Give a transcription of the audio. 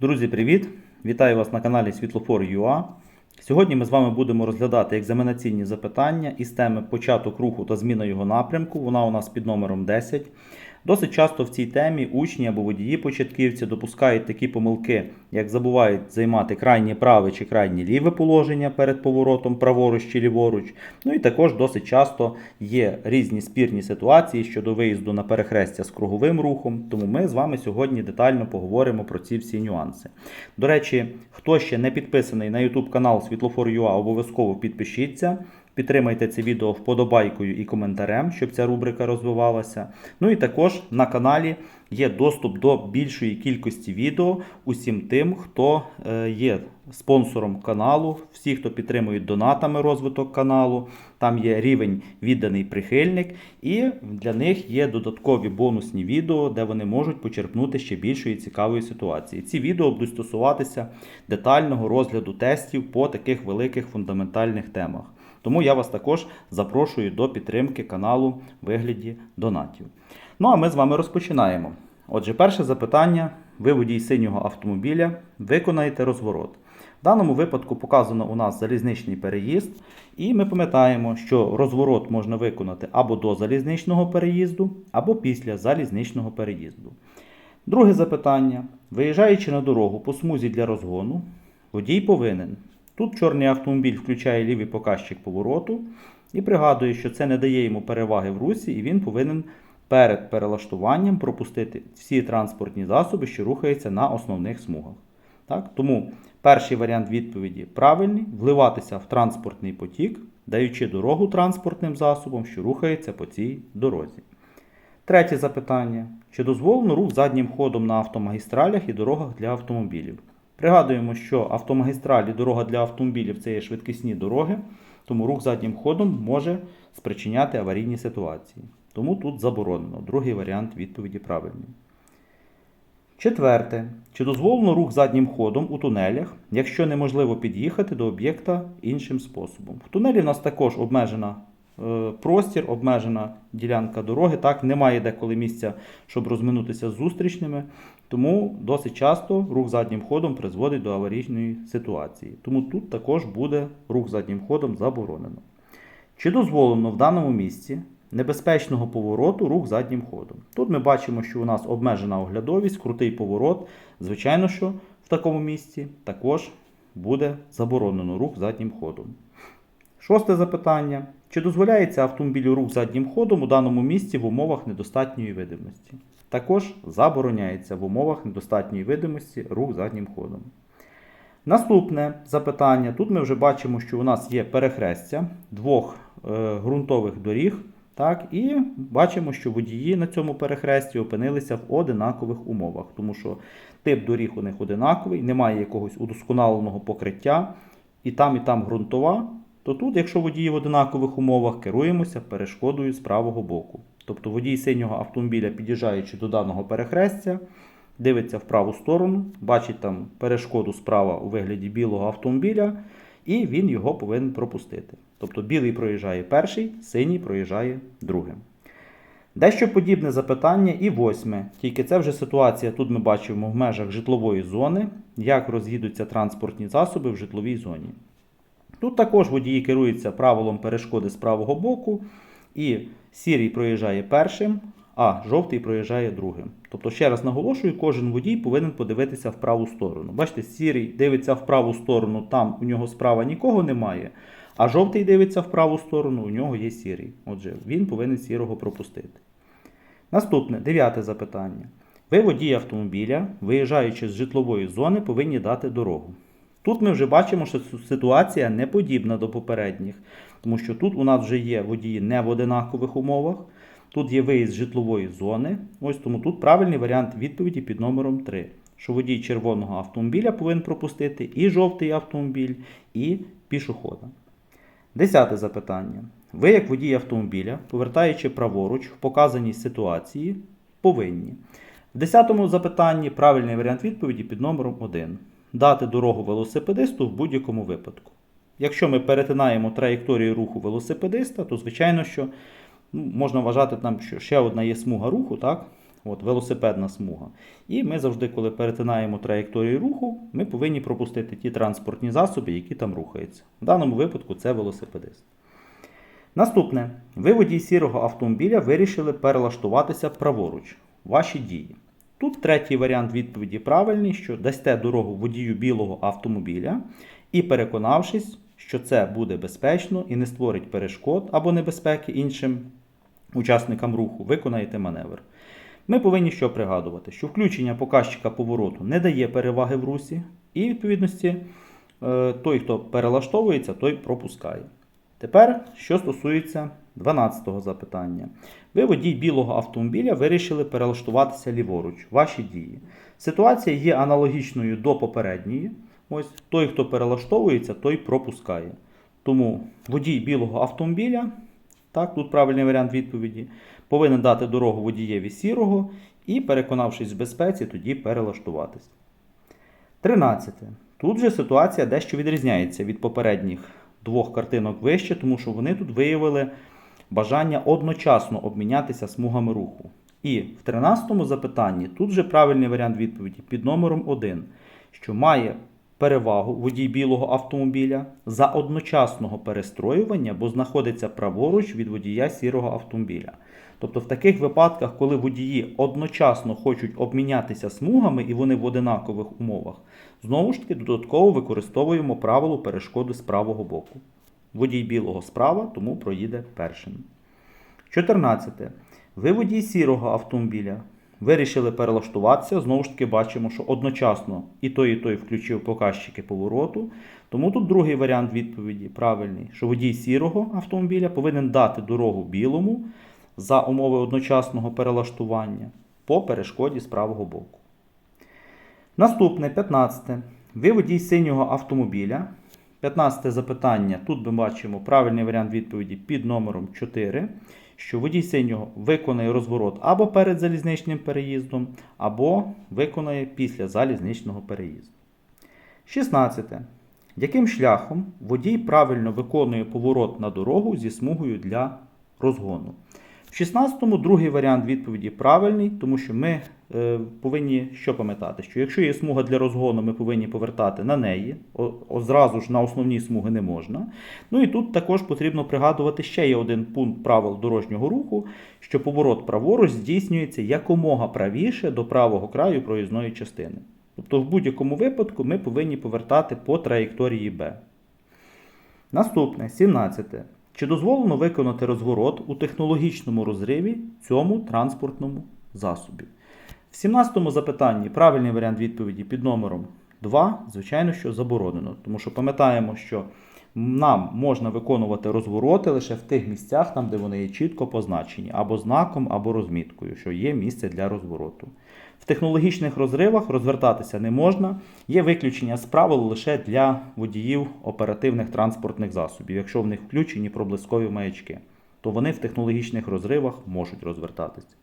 Друзі, привіт! Вітаю вас на каналі Світлофор.ua. Сьогодні ми з вами будемо розглядати екзаменаційні запитання із теми початок руху та зміна його напрямку. Вона у нас під номером 10. Досить часто в цій темі учні або водії початківці допускають такі помилки, як забувають займати крайнє праве чи крайнє ліве положення перед поворотом праворуч чи ліворуч. Ну і також досить часто є різні спірні ситуації щодо виїзду на перехрестя з круговим рухом. Тому ми з вами сьогодні детально поговоримо про ці всі нюанси. До речі, хто ще не підписаний на YouTube канал Світлофор.ua, обов'язково підпишіться. Підтримайте це відео вподобайкою і коментарем, щоб ця рубрика розвивалася. Ну і також на каналі є доступ до більшої кількості відео усім тим, хто е, є спонсором каналу, всі, хто підтримують донатами розвиток каналу. Там є рівень відданий прихильник, і для них є додаткові бонусні відео, де вони можуть почерпнути ще більшої цікавої ситуації. Ці відео будуть стосуватися детального розгляду тестів по таких великих фундаментальних темах. Тому я вас також запрошую до підтримки каналу вигляді донатів. Ну а ми з вами розпочинаємо. Отже, перше запитання: ви водій синього автомобіля, виконаєте розворот. В даному випадку показано у нас залізничний переїзд, і ми пам'ятаємо, що розворот можна виконати або до залізничного переїзду, або після залізничного переїзду. Друге запитання: виїжджаючи на дорогу по смузі для розгону, водій повинен. Тут чорний автомобіль включає лівий показчик повороту і пригадує, що це не дає йому переваги в русі, і він повинен перед перелаштуванням пропустити всі транспортні засоби, що рухаються на основних смугах. Так? Тому перший варіант відповіді правильний вливатися в транспортний потік, даючи дорогу транспортним засобам, що рухається по цій дорозі. Третє запитання: чи дозволено рух заднім ходом на автомагістралях і дорогах для автомобілів? Пригадуємо, що автомагістралі дорога для автомобілів це є швидкісні дороги, тому рух заднім ходом може спричиняти аварійні ситуації. Тому тут заборонено. Другий варіант відповіді правильний. Четверте. Чи дозволено рух заднім ходом у тунелях, якщо неможливо під'їхати до об'єкта іншим способом? В тунелі в нас також обмежена е, простір, обмежена ділянка дороги. Так, немає деколи місця, щоб розминутися з зустрічними. Тому досить часто рух заднім ходом призводить до аварійної ситуації. Тому тут також буде рух заднім ходом заборонено. Чи дозволено в даному місці небезпечного повороту рух заднім ходом? Тут ми бачимо, що у нас обмежена оглядовість, крутий поворот. Звичайно, що в такому місці також буде заборонено рух заднім ходом. Шосте запитання. Чи дозволяється автомобілю рух заднім ходом у даному місці в умовах недостатньої видимості? Також забороняється в умовах недостатньої видимості рух заднім ходом. Наступне запитання. Тут ми вже бачимо, що у нас є перехрестя двох е, ґрунтових доріг. Так, І бачимо, що водії на цьому перехресті опинилися в одинакових умовах, тому що тип доріг у них одинаковий, немає якогось удосконаленого покриття, і там, і там ґрунтова, то тут, якщо водії в одинакових умовах, керуємося перешкодою з правого боку. Тобто водій синього автомобіля, під'їжджаючи до даного перехрестя, дивиться в праву сторону, бачить там перешкоду справа у вигляді білого автомобіля, і він його повинен пропустити. Тобто білий проїжджає перший, синій проїжджає другим. Дещо подібне запитання і восьме. Тільки це вже ситуація, тут ми бачимо в межах житлової зони, як роз'їдуться транспортні засоби в житловій зоні. Тут також водії керуються правилом перешкоди з правого боку, і сірий проїжджає першим, а жовтий проїжджає другим. Тобто, ще раз наголошую, кожен водій повинен подивитися в праву сторону. Бачите, сірий дивиться в праву сторону, там у нього справа нікого немає, а жовтий дивиться в праву сторону, у нього є сірий. Отже, він повинен сірого пропустити. Наступне, дев'яте запитання. Ви водій автомобіля, виїжджаючи з житлової зони, повинні дати дорогу. Тут ми вже бачимо, що ситуація не подібна до попередніх, тому що тут у нас вже є водії не в одинакових умовах, тут є виїзд з житлової зони. Ось тому тут правильний варіант відповіді під номером 3, що водій червоного автомобіля повинен пропустити і жовтий автомобіль, і пішохода. Десяте запитання. Ви, як водій автомобіля, повертаючи праворуч в показаній ситуації, повинні. В десятому запитанні правильний варіант відповіді під номером 1 дати дорогу велосипедисту в будь-якому випадку. Якщо ми перетинаємо траєкторію руху велосипедиста, то звичайно, що ну, можна вважати, там, що ще одна є смуга руху, так? от, велосипедна смуга. І ми завжди, коли перетинаємо траєкторію руху, ми повинні пропустити ті транспортні засоби, які там рухаються. В даному випадку це велосипедист. Наступне. Ви водій сірого автомобіля вирішили перелаштуватися праворуч. Ваші дії. Тут третій варіант відповіді правильний, що дасте дорогу водію білого автомобіля і переконавшись, що це буде безпечно і не створить перешкод або небезпеки іншим учасникам руху, виконаєте маневр. Ми повинні що пригадувати, що включення показчика повороту не дає переваги в русі, і, відповідності, е, той, хто перелаштовується, той пропускає. Тепер, що стосується 12-го запитання. Ви, водій білого автомобіля, вирішили перелаштуватися ліворуч. Ваші дії. Ситуація є аналогічною до попередньої. Ось той, хто перелаштовується, той пропускає. Тому водій білого автомобіля, так, тут правильний варіант відповіді, повинен дати дорогу водієві сірого і, переконавшись в безпеці, тоді перелаштуватись. 13. Тут же ситуація дещо відрізняється від попередніх двох картинок вище, тому що вони тут виявили бажання одночасно обмінятися смугами руху. І в 13 запитанні тут же правильний варіант відповіді під номером 1, що має перевагу водій білого автомобіля за одночасного перестроювання, бо знаходиться праворуч від водія сірого автомобіля. Тобто в таких випадках, коли водії одночасно хочуть обмінятися смугами і вони в одинакових умовах, знову ж таки додатково використовуємо правило перешкоди з правого боку. Водій білого справа, тому проїде першим. 14. Ви водій сірого автомобіля. Вирішили перелаштуватися. Знову ж таки, бачимо, що одночасно і той, і той включив показчики повороту. Тому тут другий варіант відповіді правильний, що водій сірого автомобіля повинен дати дорогу білому за умови одночасного перелаштування по перешкоді з правого боку. Наступне 15. Ви водій синього автомобіля. 15 запитання. Тут ми бачимо правильний варіант відповіді під номером 4, що водій синього виконає розворот або перед залізничним переїздом, або виконає після залізничного переїзду. 16. Яким шляхом водій правильно виконує поворот на дорогу зі смугою для розгону? В 16-му другий варіант відповіді правильний, тому що ми е, повинні що пам'ятати, що якщо є смуга для розгону, ми повинні повертати на неї, о, о, зразу ж на основні смуги не можна. Ну і тут також потрібно пригадувати ще є один пункт правил дорожнього руху, що поворот праворуч здійснюється якомога правіше до правого краю проїзної частини. Тобто в будь-якому випадку ми повинні повертати по траєкторії Б. Наступне, 17. Чи дозволено виконати розворот у технологічному розриві цьому транспортному засобі? В 17 запитанні правильний варіант відповіді під номером 2, звичайно, що заборонено. Тому що пам'ятаємо, що нам можна виконувати розвороти лише в тих місцях, там, де вони є чітко позначені, або знаком, або розміткою, що є місце для розвороту. В технологічних розривах розвертатися не можна. Є виключення з правил лише для водіїв оперативних транспортних засобів. Якщо в них включені проблискові маячки, то вони в технологічних розривах можуть розвертатися.